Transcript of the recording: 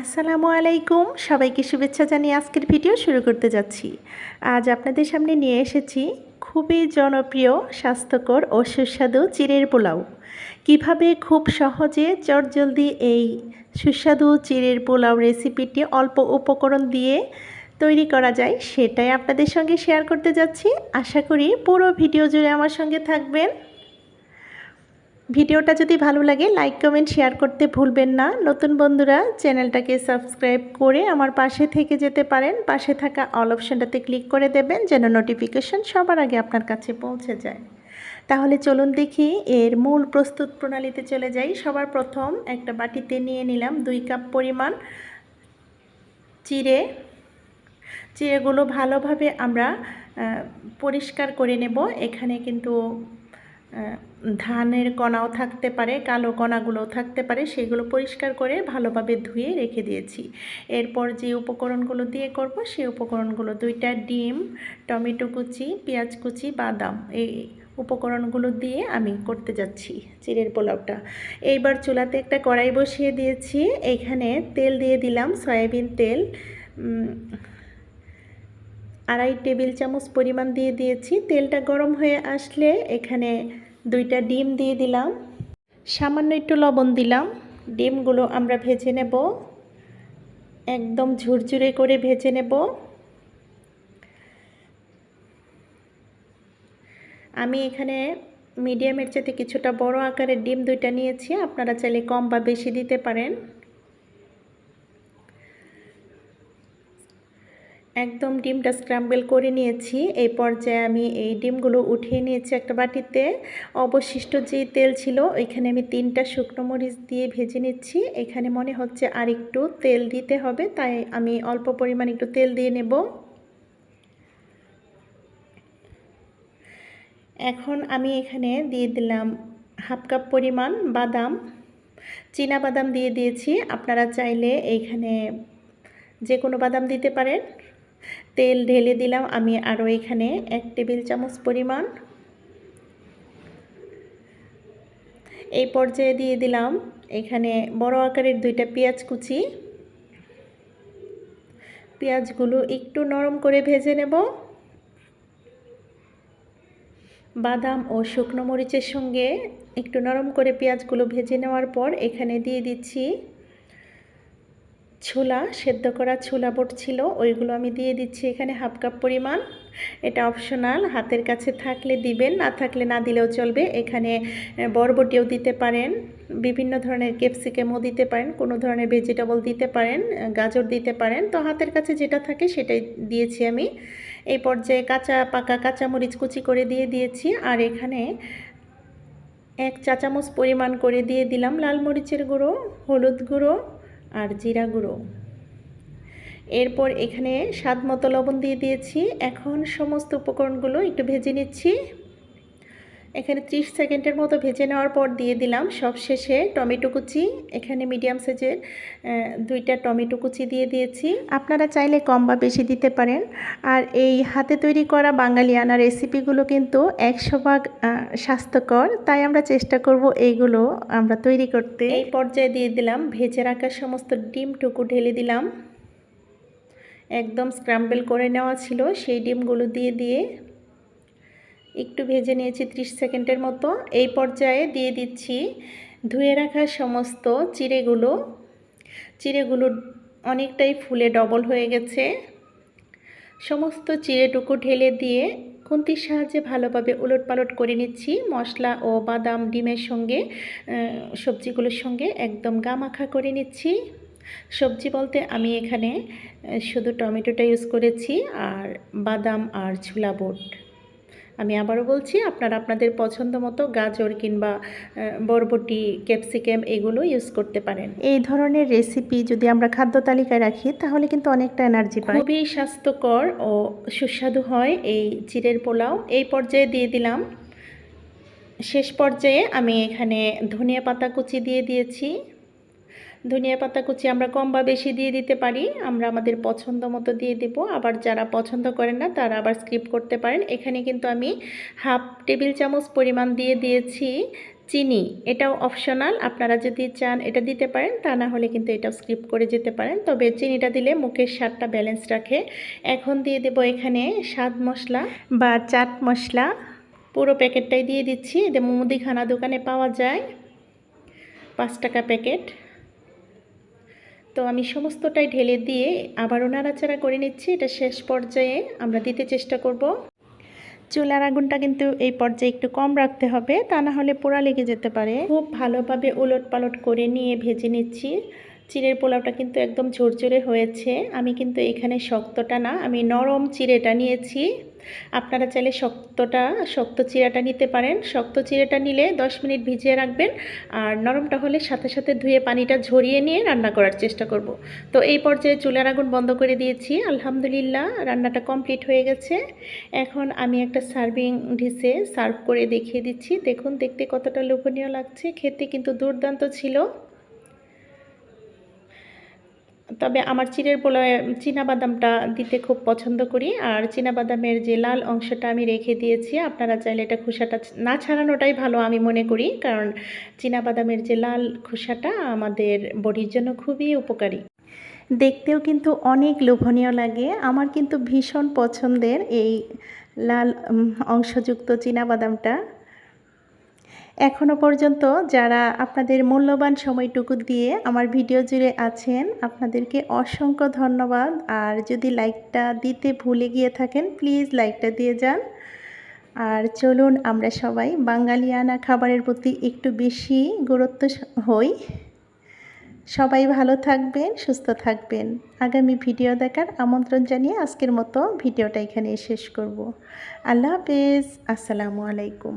আসসালামু আলাইকুম। সবাইকে শুভেচ্ছা জানিয়ে আজকের ভিডিও শুরু করতে যাচ্ছি। আজ আপনাদের সামনে নিয়ে এসেছি খুবই জনপ্রিয়, স্বাস্থ্যকর ও সুস্বাদু চিড়ের পোলাও। কীভাবে খুব সহজে চটজলদি এই সুস্বাদু চিড়ের পোলাও রেসিপিটি অল্প উপকরণ দিয়ে তৈরি করা যায়, সেটাই আপনাদের সঙ্গে শেয়ার করতে যাচ্ছি। আশা করি পুরো ভিডিও জুড়ে আমার সঙ্গে থাকবেন। ভিডিওটা যদি ভালো লাগে লাইক কমেন্ট শেয়ার করতে ভুলবেন না। নতুন বন্ধুরা, চ্যানেলটাকে সাবস্ক্রাইব করে আমার পাশে থেকে যেতে পারেন। পাশে থাকা অল অপশানটাতে ক্লিক করে দেবেন, যেন নোটিফিকেশন সবার আগে আপনার কাছে পৌঁছে যায়। তাহলে চলুন দেখি, এর মূল প্রস্তুত প্রণালীতে চলে যাই। সবার প্রথম একটা বাটিতে নিয়ে নিলাম দুই কাপ পরিমাণ চিড়ে। চিড়েগুলো ভালোভাবে আমরা পরিষ্কার করে নেব। এখানে কিন্তু ধানের কণাও থাকতে পারে, কালো কণাগুলোও থাকতে পারে, সেগুলো পরিষ্কার করে ভালোভাবে ধুয়ে রেখে দিয়েছি। এরপর যে উপকরণগুলো দিয়ে করব সেই উপকরণগুলো দুইটা ডিম, টমেটো কুচি, পেঁয়াজ কুচি, বাদাম, এই উপকরণগুলো দিয়ে আমি করতে যাচ্ছি চিড়ের পোলাওটা। এইবার চুলাতে একটা কড়াই বসিয়ে দিয়েছি। এখানে তেল দিয়ে দিলাম সয়াবিন তেল আড়াই টেবিল চামচ পরিমাণ দিয়ে দিয়েছি। তেলটা গরম হয়ে আসলে এখানে দুইটা ডিম দিয়ে দিলাম। সামান্য একটু লবণ দিলাম। ডিমগুলো আমরা ভেজে নেব। একদম ঝুরঝুরে করে ভেজে নেব। আমি এখানে মিডিয়ামের চাইতে কিছুটা বড় আকারের ডিম দুইটা নিয়েছি। আপনারা চাইলে কম বা বেশি দিতে পারেন। একদম ডিমটা স্ক্রাম্বল করে নিয়েছি। এই পর্যায়ে আমি এই ডিমগুলো উঠিয়ে নিয়েছি একটা বাটিতে। অবশিষ্ট যে তেল ছিল, ওইখানে আমি তিনটা শুকনো মরিচ দিয়ে ভেজে নিচ্ছি। এখানে মনে হচ্ছে আর একটু তেল দিতে হবে, তাই আমি অল্প পরিমাণ একটু তেল দিয়ে নেব। এখন আমি এখানে দিয়ে দিলাম হাফ কাপ পরিমাণ বাদাম। চীনা বাদাম দিয়ে দিয়েছি। আপনারা চাইলে এইখানে যে কোনো বাদাম দিতে পারেন। তেল ঢেলে দিলাম। আমি আরও এখানে এক টেবিল চামচ পরিমাণ। এই পর্যায়ে দিয়ে দিলাম এখানে বড় আকারের দুইটা পেঁয়াজ কুচি। পেঁয়াজগুলো একটু নরম করে ভেজে নেব। বাদাম ও শুকনো মরিচের সঙ্গে একটু নরম করে পেঁয়াজগুলো ভেজে নেওয়ার পর এখানে দিয়ে দিচ্ছি ছোলা, সেদ্ধ করা ছোলা বট ছিল, ওইগুলো আমি দিয়ে দিচ্ছি এখানে হাফ কাপ পরিমাণ। এটা অপশনাল হাতের কাছে থাকলে দিবেন, না থাকলে না দিলেও চলবে। এখানে বরবটিও দিতে পারেন, বিভিন্ন ধরনের ক্যাপসিকামও দিতে পারেন, কোনো ধরনের ভেজিটেবল দিতে পারেন গাজর দিতে পারেন। তো হাতের কাছে যেটা থাকে সেটাই দিয়েছি আমি। এই পর্যায়ে কাঁচা, পাকা কাঁচামরিচ কুচি করে দিয়ে দিয়েছি। আর এখানে এক চা চামচ পরিমাণ করে দিয়ে দিলাম লাল মরিচের গুঁড়ো, হলুদ গুঁড়ো আর জিরা গুঁড়ো। এরপর এখানে স্বাদ মতো লবণ দিয়ে দিয়েছি। এখন সমস্ত উপকরণগুলো একটু ভেজে নিচ্ছি। এখানে 30 সেকেন্ডের মতো ভেজে নেওয়ার পর দিয়ে দিলাম সব শেষে টমেটো কুচি। এখানে মিডিয়াম সাইজের দুইটা টমেটো কুচি দিয়ে দিয়েছি। আপনারা চাইলে কম বা বেশি দিতে পারেন। আর এই হাতে তৈরি করা বাঙালিয়ানা রেসিপিগুলো কিন্তু একশো ভাগ স্বাস্থ্যকর। তাই আমরা চেষ্টা করব এইগুলো আমরা তৈরি করতে। এই পর্যায়ে দিয়ে দিলাম ভেজে রাখার সমস্ত ডিমটুকু ঢেলে দিলাম। একদম স্ক্রাম্বল করে নেওয়া ছিল। সেই ডিমগুলো দিয়ে দিয়ে একটু ভেজে নিয়েছি 30 সেকেন্ডের মতো। এই পর্যায়ে দিয়ে দিচ্ছি ধুয়ে রাখা সমস্ত চিড়েগুলো। চিড়েগুলো অনেকটাই ফুলে ডবল হয়ে গেছে। সমস্ত চিড়েটুকু ঢেলে দিয়ে খুন্তির সাহায্যে ভালোভাবে উলট পালট করে নিচ্ছি। মশলা ও বাদাম, ডিমের সঙ্গে সবজিগুলোর সঙ্গে একদম গামাখা করে নিচ্ছি। সবজি বলতে আমি এখানে শুধু টমেটোটা ইউজ করেছি আর বাদাম আর ছোলা বোট। আমি আবারও বলছি আপনারা আপনাদের পছন্দ মতো গাজর কিংবা বরবটি ক্যাপসিকাম এগুলো ইউজ করতে পারেন। এই ধরনের রেসিপি যদি আমরা খাদ্য তালিকায় রাখি তাহলে কিন্তু অনেকটা এনার্জি পাই। খুবই স্বাস্থ্যকর ও সুস্বাদু হয় এই চিড়ের পোলাও। এই পর্যায়ে দিয়ে দিলাম। শেষ পর্যায়ে আমি এখানে ধনিয়া পাতা কুচি দিয়ে দিয়েছি। ধনিয়া পাতা কুচি আমরা কম বা বেশি দিয়ে দিতে পারি, আমরা আমাদের পছন্দ মতো দিয়ে দেব। আবার যারা পছন্দ করেন না, তারা আবার স্কিপ করতে পারেন। এখানে কিন্তু আমি হাফ টেবিল চামচ পরিমাণ দিয়ে দিয়েছি চিনি। এটাও অপশনাল আপনারা যদি চান এটা দিতে পারেন, তা না হলে কিন্তু এটাও স্কিপ করে যেতে পারেন। তবে চিনিটা দিলে মুখের স্বাদটা ব্যালেন্স রাখে। এখন দিয়ে দেব এখানে স্বাদ মশলা বা চাট মশলা। পুরো প্যাকেটটাই দিয়ে দিচ্ছি। এটা মুদিখানা দোকানে পাওয়া যায়। পাঁচ টাকা প্যাকেট তো আমি সমস্তটাই ঢেলে দিয়ে আবারও নাড়াচাড়া করে নিচ্ছি। এটা শেষ পর্যায়ে আমরা দিতে চেষ্টা করব। চুলার আগুনটা কিন্তু এই পর্যায়ে একটু কম রাখতে হবে, তা না হলে পোড়া লেগে যেতে পারে। খুব ভালোভাবে উলট পালট করে নিয়ে ভেজে নিচ্ছি। চিড়ের পোলাওটা কিন্তু একদম ঝরঝরে হয়েছে। আমি কিন্তু এখানে শক্তটা না, আমি নরম চিড়েটা নিয়েছি। আপনারা চাইলে শক্তটা, শক্ত চিরাটা নিতে পারেন। শক্ত চিড়েটা নিলে 10 মিনিট ভিজিয়ে রাখবেন। আর নরমটা হলে সাথে সাথে ধুয়ে পানিটা ঝরিয়ে নিয়ে রান্না করার চেষ্টা করব। তো এই পর্যায়ে চুলার আগুন বন্ধ করে দিয়েছি। আলহামদুলিল্লাহ, রান্নাটা কমপ্লিট হয়ে গেছে। এখন আমি একটা সার্ভিং ডিসে সার্ভ করে দেখিয়ে দিচ্ছি। দেখুন, দেখতে কতটা লোভনীয় লাগছে। খেতে কিন্তু দুর্দান্ত ছিল। তবে আমার চিড়ের পোলায় বাদামটা দিতে খুব পছন্দ করি। আর বাদামের যে লাল অংশটা আমি রেখে দিয়েছি, আপনারা চাইলে এটা খোসাটা না ছাড়ানোটাই ভালো আমি মনে করি। কারণ বাদামের যে লাল খোসাটা আমাদের বডির জন্য খুবই উপকারী। দেখতেও কিন্তু অনেক লোভনীয় লাগে। আমার কিন্তু ভীষণ পছন্দের এই লাল অংশযুক্ত বাদামটা এখনও পর্যন্ত যারা আপনাদের মূল্যবান সময়টুকু দিয়ে আমার ভিডিও জুড়ে আছেন, আপনাদেরকে অসংখ্য ধন্যবাদ। আর যদি লাইকটা দিতে ভুলে গিয়ে থাকেন, প্লিজ লাইকটা দিয়ে যান। আর চলুন, আমরা সবাই বাঙালিয়ানা খাবারের প্রতি একটু বেশি গুরুত্ব হই। সবাই ভালো থাকবেন, সুস্থ থাকবেন। আগামী ভিডিও দেখার আমন্ত্রণ জানিয়ে আজকের মতো ভিডিওটা এখানে শেষ করব। আল্লাহ হাফেজ। আসসালামু আলাইকুম।